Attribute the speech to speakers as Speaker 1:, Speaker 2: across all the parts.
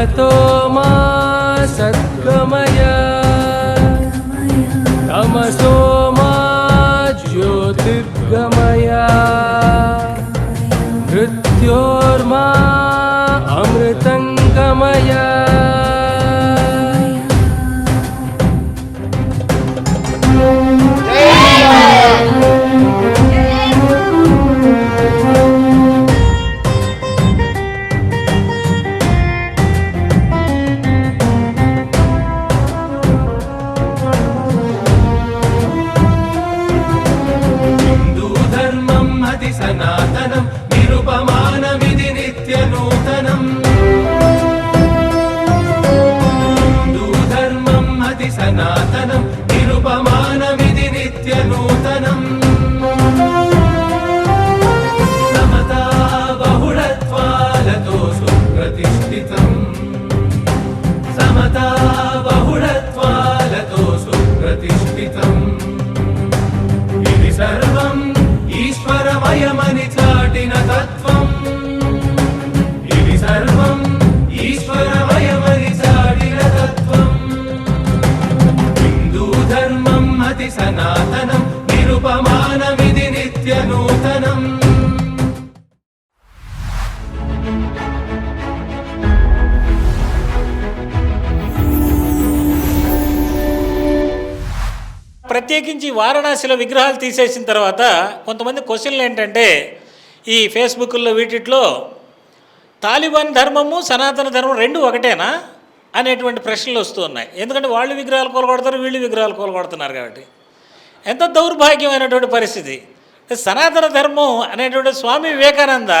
Speaker 1: మనతో మా సద్గమయ తమసో మా
Speaker 2: జ్యోతిర్గమయ. మృత్యో సనాతనం నిరుపమానమిది నిత్య నూతనం సమతా బహుళత్వాలతో సుప్రతిష్ఠితం. సమతా బహుళత్వాలతో సుప్రతిష్ఠితం. ఇది సర్వం ఈశ్వరమయమని చాటిన తత్వ.
Speaker 3: ప్రత్యేకించి వారణాసిలో విగ్రహాలు తీసేసిన తర్వాత కొంతమంది క్వశ్చన్లు ఏంటంటే ఈ ఫేస్బుక్లో వీటిట్లో తాలిబాన్ ధర్మము సనాతన ధర్మం రెండు ఒకటేనా అనేటువంటి ప్రశ్నలు వస్తూ ఉన్నాయి. ఎందుకంటే వాళ్ళు విగ్రహాలు కోలగొడతారు వీళ్ళు విగ్రహాలు కోలగొడుతున్నారు కాబట్టి. ఎంత దౌర్భాగ్యమైనటువంటి పరిస్థితి. సనాతన ధర్మం అనేటువంటి స్వామి వివేకానంద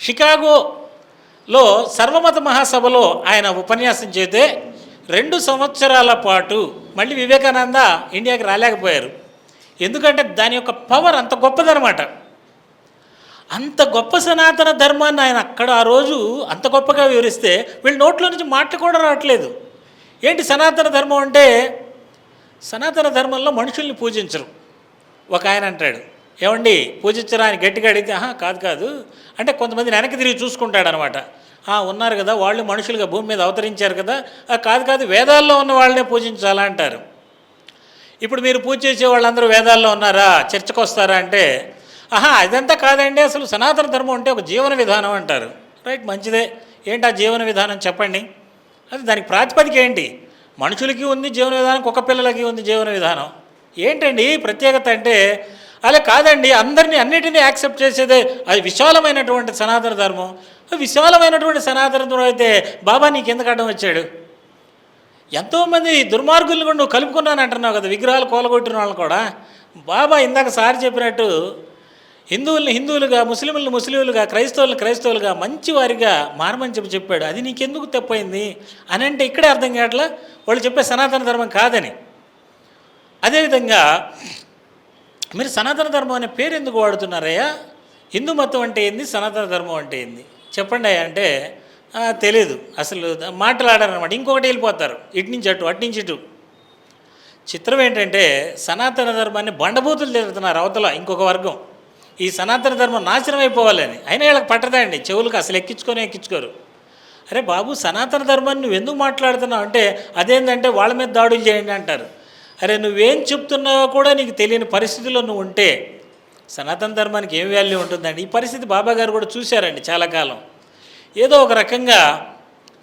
Speaker 3: షికాగోలో సర్వమత మహాసభలో ఆయన ఉపన్యాసం చేస్తే రెండు సంవత్సరాల పాటు మళ్ళీ వివేకానంద ఇండియాకి రాలేకపోయారు. ఎందుకంటే దాని యొక్క పవర్ అంత గొప్పదనమాట అంత గొప్ప సనాతన ధర్మాన్ని ఆయన అక్కడ ఆ రోజు అంత గొప్పగా వివరిస్తే వీళ్ళు నోట్లో నుంచి మాటలు కూడా రావట్లేదు. ఏంటి సనాతన ధర్మం అంటే సనాతన ధర్మంలో మనుషుల్ని పూజించరు. ఒక ఆయన అంటాడు ఏమండి పూజించరా అని గట్టిగా అడిగితే ఆహా కాదు కాదు. అంటే కొంతమంది వెనక్కి తిరిగి చూసుకుంటాడు అనమాట ఉన్నారు కదా వాళ్ళు మనుషులుగా భూమి మీద అవతరించారు కదా "ఆ, కాదు కాదు వేదాల్లో ఉన్న వాళ్ళనే పూజించాలా అంటారు. ఇప్పుడు మీరు పూజ చేసే వాళ్ళందరూ వేదాల్లో ఉన్నారా చర్చకు వస్తారా అంటే ఆహా అదంతా కాదండి అసలు సనాతన ధర్మం అంటే ఒక జీవన విధానం అంటారు. రైట్ మంచిదే. ఏంటి ఆ జీవన విధానం చెప్పండి. అది దానికి ప్రాతిపదిక ఏంటి? మనుషులకి ఉంది జీవన విధానం కుక్క పిల్లలకి ఉంది జీవన విధానం. ఏంటండి ప్రత్యేకత అంటే అలా కాదండి అందరినీ అన్నిటినీ యాక్సెప్ట్ చేసేదే అది విశాలమైనటువంటి సనాతన ధర్మం. విశాలమైనటువంటి సనాతన ధర్మం అయితే బాబా నీకు ఎందుకు అడ్డం వచ్చాడు? ఎంతోమంది దుర్మార్గుల్ని కూడా నువ్వు కలుపుకున్నాను అంటున్నావు కదా విగ్రహాలు కోలగొట్టిన వాళ్ళు కూడా. బాబా ఇందాక సార్ చెప్పినట్టు హిందువుల్ని హిందువులుగా ముస్లింలను ముస్లింలుగా క్రైస్తవులను క్రైస్తవులుగా మంచి వారిగా మారమని చెప్పి చెప్పాడు. అది నీకెందుకు తప్పైంది? అని అంటే ఇక్కడే అర్థం కావట్లా? వాళ్ళు చెప్పే సనాతన ధర్మం కాదని. అదేవిధంగా మీరు సనాతన ధర్మం అనే పేరు ఎందుకు వాడుతున్నారయ్యా? హిందూ మతం అంటే ఏంది? సనాతన ధర్మం అంటే ఏంది? చెప్పండి అయ్యా అంటే తెలియదు అసలు మాట్లాడారనమాట ఇంకొకటి వెళ్ళిపోతారు. ఇటు నుంచి అటు అటు నుంచి ఇటు. చిత్రం ఏంటంటే సనాతన ధర్మాన్ని బండబూతులు తిరుగుతున్నారు అవతల ఇంకొక వర్గం. ఈ సనాతన ధర్మం నాశనం అయిపోవాలని. అయినా వీళ్ళకి పట్టదండి. చెవులకు అసలు ఎక్కించుకొని ఎక్కించుకోరు. అరే బాబు సనాతన ధర్మాన్ని నువ్వు ఎందుకు మాట్లాడుతున్నావు? అంటే అదేంటంటే వాళ్ళ మీద దాడులు చేయండి అంటారు. అరే నువ్వేం చెప్తున్నావో కూడా నీకు తెలియని పరిస్థితిలో నువ్వు ఉంటే సనాతన ధర్మానికి ఏం వాల్యూ ఉంటుందండి? ఈ పరిస్థితి బాబా గారు కూడా చూశారండి చాలా కాలం. ఏదో ఒక రకంగా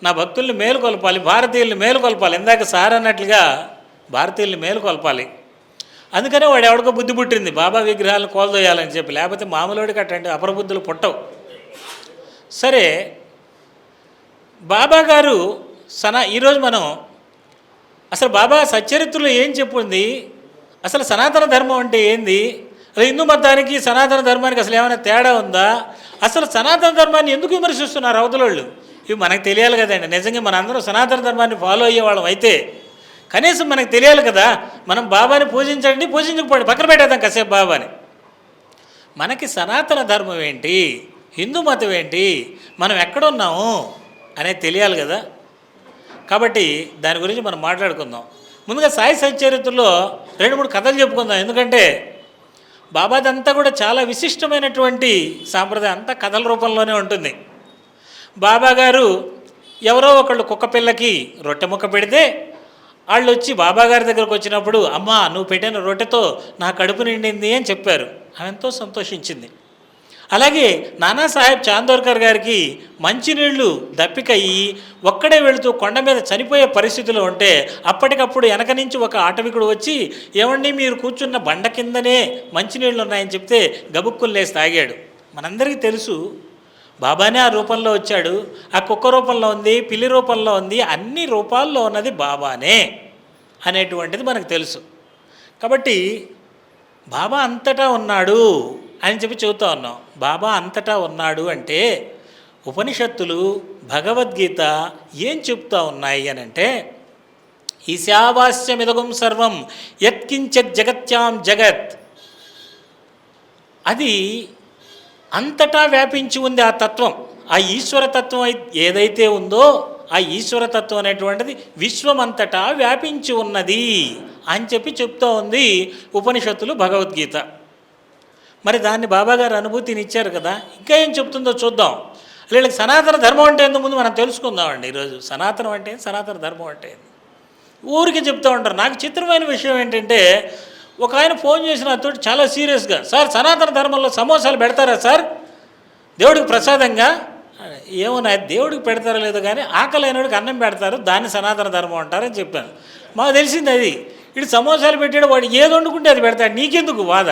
Speaker 3: నా భక్తుల్ని మేలుకొల్పాలి భారతీయుల్ని మేలుకొల్పాలి ఇందాక సార్ అన్నట్లుగా భారతీయుల్ని మేలుకొల్పాలి అందుకనే వాడు ఎవడికో బుద్ధి పుట్టింది బాబా విగ్రహాలను కోల్దోయాలని చెప్పి. లేకపోతే మామూలుడికి అట్టండి అపరబుద్ధులు పుట్టవు. సరే బాబా గారు సనా ఈరోజు మనం అసలు బాబా సచ్చరిత్రలో ఏం చెప్పుంది? అసలు సనాతన ధర్మం అంటే ఏంది? అసలు హిందూ మతానికి సనాతన ధర్మానికి అసలు ఏమైనా తేడా ఉందా? అసలు సనాతన ధర్మాన్ని ఎందుకు విమర్శిస్తున్నారు అవతలోళ్ళు? ఇవి మనకు తెలియాలి కదండి. నిజంగా మనందరం సనాతన ధర్మాన్ని ఫాలో అయ్యేవాళ్ళం అయితే. కనీసం మనకు తెలియాలి కదా మనం బాబాని పూజించండి పూజించకపోండి. పక్కన పెట్టేద్దాం కాసేపు బాబాని. మనకి సనాతన ధర్మం ఏంటి? హిందూ మతం ఏంటి? మనం ఎక్కడున్నాము అనేది తెలియాలి కదా. కాబట్టి దాని గురించి మనం మాట్లాడుకుందాం. ముందుగా సాయి సచరిత్రలో రెండు మూడు కథలు చెప్పుకుందాం. ఎందుకంటే బాబాదంతా కూడా చాలా విశిష్టమైనటువంటి సాంప్రదాయం అంతా కథల రూపంలోనే ఉంటుంది. బాబా గారు ఎవరో ఒకళ్ళు కుక్క పిల్లకి రొట్టె ముక్క పెడితే వాళ్ళు వచ్చి బాబాగారి దగ్గరకు వచ్చినప్పుడు అమ్మా నువ్వు పెట్టిన రొట్టెతో నా కడుపు నిండింది అని చెప్పారు. ఆమె ఎంతో సంతోషించింది. అలాగే నానాసాహెబ్ చాందోర్కర్ గారికి మంచినీళ్ళు దప్పికయ్యి ఒక్కడే వెళుతూ కొండ మీద చనిపోయే పరిస్థితిలో ఉంటే అప్పటికప్పుడు వెనక నుంచి ఒక ఆటవికుడు వచ్చి ఏమండి మీరు కూర్చున్న బండ కిందనే మంచినీళ్ళు ఉన్నాయని చెప్తే గబుక్కుల్లేసి తాగాడు. మనందరికీ తెలుసు బాబానే ఆ రూపంలో వచ్చాడు. ఆ కుక్క రూపంలో ఉంది పిల్లి రూపంలో ఉంది అన్ని రూపాల్లో ఉన్నది బాబానే అనేటువంటిది మనకు తెలుసు. కాబట్టి బాబా అంతటా ఉన్నాడు. అని చెప్పి చెబుతా ఉన్నాం. బాబా అంతటా ఉన్నాడు అంటే ఉపనిషత్తులు భగవద్గీత ఏం చెప్తా ఉన్నాయి అని అంటే ఈశావాస్యమిదగం సర్వం యత్కించత్ జగత్యాం జగత్. అది అంతటా వ్యాపించి ఉంది ఆ తత్వం. ఆ ఈశ్వరతత్వం ఏదైతే ఉందో ఆ ఈశ్వరతత్వం అనేటువంటిది విశ్వమంతటా వ్యాపించి ఉన్నది అని చెప్పి చెప్తూ ఉంది ఉపనిషత్తులు భగవద్గీత. మరి దాన్ని బాబాగారు అనుభూతిని ఇచ్చారు కదా ఇంకా ఏం చెప్తుందో చూద్దాం. వీళ్ళకి సనాతన ధర్మం అంటే ఎందుకు ముందు మనం తెలుసుకుందామండి ఈరోజు. సనాతనం అంటే సనాతన ధర్మం అంటే ఊరికి చెప్తూ ఉంటారు. నాకు చిత్రమైన విషయం ఏంటంటే ఒక ఆయన ఫోన్ చేసిన తోటి చాలా సీరియస్గా సార్ సనాతన ధర్మంలో సమోసాలు పెడతారా సార్? దేవుడికి ప్రసాదంగా? ఏమో నా దేవుడికి పెడతారో లేదో కానీ ఆకలి అయినోడికి అన్నం పెడతారు దాన్ని సనాతన ధర్మం అంటారని చెప్పాను. మాకు తెలిసింది అది. ఇటు సమోసాలు పెట్టాడు వాడు ఏది వండుకుంటే అది పెడతాడు. నీకెందుకు బాధ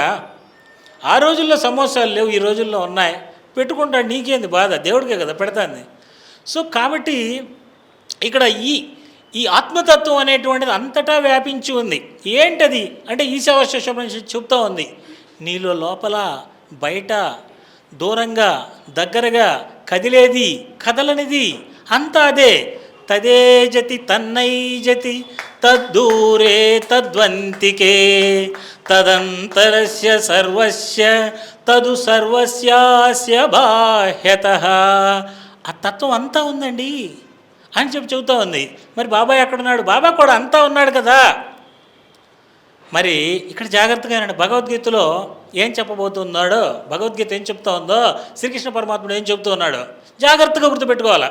Speaker 3: ఆ రోజుల్లో సమోసాలు లేవు ఈ రోజుల్లో ఉన్నాయి. పెట్టుకుంటాడు నీకేంది బాధ? దేవుడికే కదా పెడతాంది. సో కాబట్టి ఇక్కడ ఈ ఈ ఆత్మతత్వం అనేటువంటిది అంతటా వ్యాపించి ఉంది. ఏంటది? అంటే ఈశావాస్యం చెప్తా ఉంది. నీలో లోపల బయట దూరంగా దగ్గరగా కదిలేది కదలనిది అంతా అదే. తదేజతి తన్నైజతి తద్దూరే తద్వంతికే. తదంతరస్య సర్వస్య తదు సర్వస్యాస్య బాహ్యత. ఆ తత్వం అంతా ఉందండి అని చెప్పి చెబుతా ఉంది. మరి బాబాయ్ ఎక్కడున్నాడు? బాబా కూడా అంతా ఉన్నాడు కదా. మరి ఇక్కడ జాగ్రత్తగా అండి భగవద్గీతలో ఏం చెప్పబోతున్నాడో భగవద్గీత ఏం చెప్తా ఉందో శ్రీకృష్ణ పరమాత్ముడు ఏం చెప్తూ ఉన్నాడో జాగ్రత్తగా గుర్తుపెట్టుకోవాలా.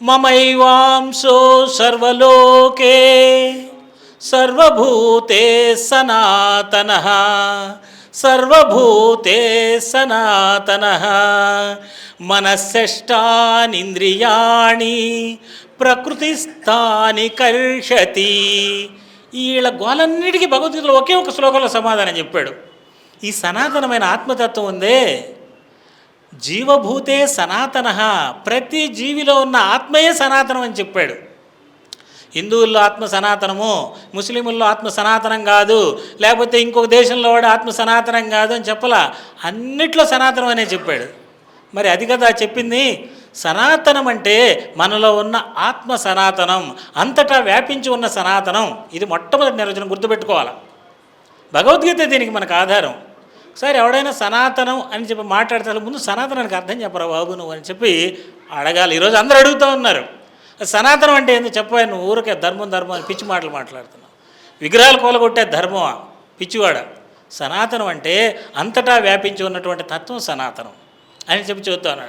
Speaker 3: మమైవాంసో సర్వలోకే సర్వభూతే సనాతన సర్వభూతే సనాతన. మనశ్శష్టానింద్రియాణి ప్రకృతిస్థాని కర్షతి. వీళ్ళ గోలన్నిటికీ భగవద్గీతలో ఒకే ఒక శ్లోకంలో సమాధానం చెప్పాడు. ఈ సనాతనమైన ఆత్మతత్వం ఉందే జీవభూతే సనాతన ప్రతి జీవిలో ఉన్న ఆత్మయే సనాతనం అని చెప్పాడు. హిందువుల్లో ఆత్మ సనాతనము ముస్లిముల్లో ఆత్మ సనాతనం కాదు లేకపోతే ఇంకొక దేశంలో వాడు ఆత్మ సనాతనం కాదు అని చెప్పలా? అన్నిట్లో సనాతనం అనే చెప్పాడు. మరి అది కదా చెప్పింది? సనాతనం అంటే మనలో ఉన్న ఆత్మ సనాతనం అంతటా వ్యాపించి ఉన్న సనాతనం. ఇది మొట్టమొదటి నిర్వచనం గుర్తుపెట్టుకోవాలి? భగవద్గీత దీనికి మనకు ఆధారం. సార్ ఎవడైనా సనాతనం అని చెప్పి మాట్లాడతారు. ముందు సనాతనానికి అర్థం చెప్పరా బాబు నువ్వు అని చెప్పి అడగాలి. ఈరోజు అందరూ అడుగుతూ ఉన్నారు. సనాతనం అంటే ఏందో చెప్పాయి నువ్వు ఊరికే ధర్మం ధర్మం అని పిచ్చి మాటలు మాట్లాడుతున్నావు. విగ్రహాలు కూలగొట్టే ధర్మమా? పిచ్చివాడ. సనాతనం అంటే అంతటా వ్యాపించి ఉన్నటువంటి తత్వం సనాతనం అని చెప్పి చెబుతా